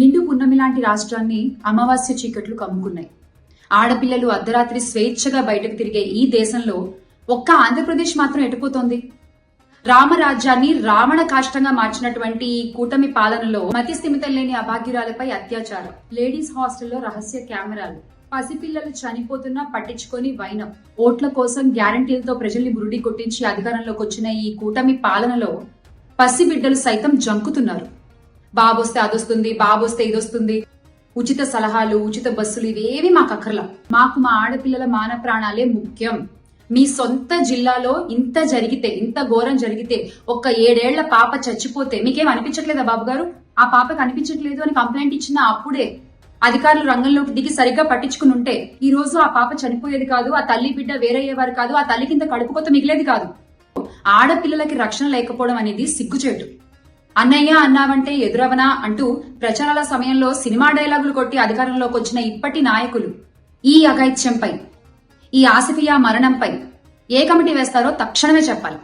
నిండు పున్నమి లాంటి రాష్ట్రాన్ని అమావాస్య చీకట్లు కమ్ముకున్నాయి. ఆడపిల్లలు అర్ధరాత్రి స్వేచ్ఛగా బయటకు తిరిగే ఈ దేశంలో ఒక్క ఆంధ్రప్రదేశ్ మాత్రం ఎటుపోతోంది? రామరాజ్యాన్ని రావణ కాష్టంగా మార్చినటువంటి ఈ కూటమి పాలనలో మతి స్థిమితం లేని అభాగ్యురాలపై అత్యాచారం. లేడీస్ హాస్టల్లో రహస్య కెమెరాలు. పసిపిల్లలు చనిపోతున్నా పట్టించుకొని వైనం. ఓట్ల కోసం గ్యారంటీలతో ప్రజల్ని బురుడి కొట్టించి అధికారంలోకి వచ్చిన ఈ కూటమి పాలనలో పసిబిడ్డలు సైతం జంకుతున్నారు. బాబొస్తే అదొస్తుంది బాబొస్తే ఇదొస్తుంది ఉచిత సలహాలు ఉచిత బస్సులు ఇవేవి మాకు అక్కర్లా. మాకు మా ఆడపిల్లల మాన ప్రాణాలే ముఖ్యం. మీ సొంత జిల్లాలో ఇంత జరిగితే ఇంత ఘోరం జరిగితే ఒక్క ఏడేళ్ళ పాప చచ్చిపోతే మీకేం అనిపించట్లేదా బాబు గారు? ఆ పాపకు అనిపించట్లేదు అని కంప్లైంట్ ఇచ్చిన అప్పుడే అధికారులు రంగంలోకి దిగి సరిగ్గా పట్టించుకుని ఉంటే ఈ రోజు ఆ పాప చనిపోయేది కాదు ఆ తల్లి బిడ్డ వేరయ్యేవారు కాదు ఆ తల్లి కింద కడుపు కొత్త మిగిలేది కాదు. ఆడపిల్లలకి రక్షణ లేకపోవడం అనేది సిగ్గుచేటు. అన్నయ్య అన్నావంటే ఎదురవనా అంటూ ప్రచారాల సమయంలో సినిమా డైలాగులు కొట్టి అధికారంలోకి వచ్చిన ఇప్పటి నాయకులు ఈ అఘాయిత్యంపై ఈ ఆసిఫియా మరణంపై ఏ కమిటీ వేస్తారో తక్షణమే చెప్పాలి.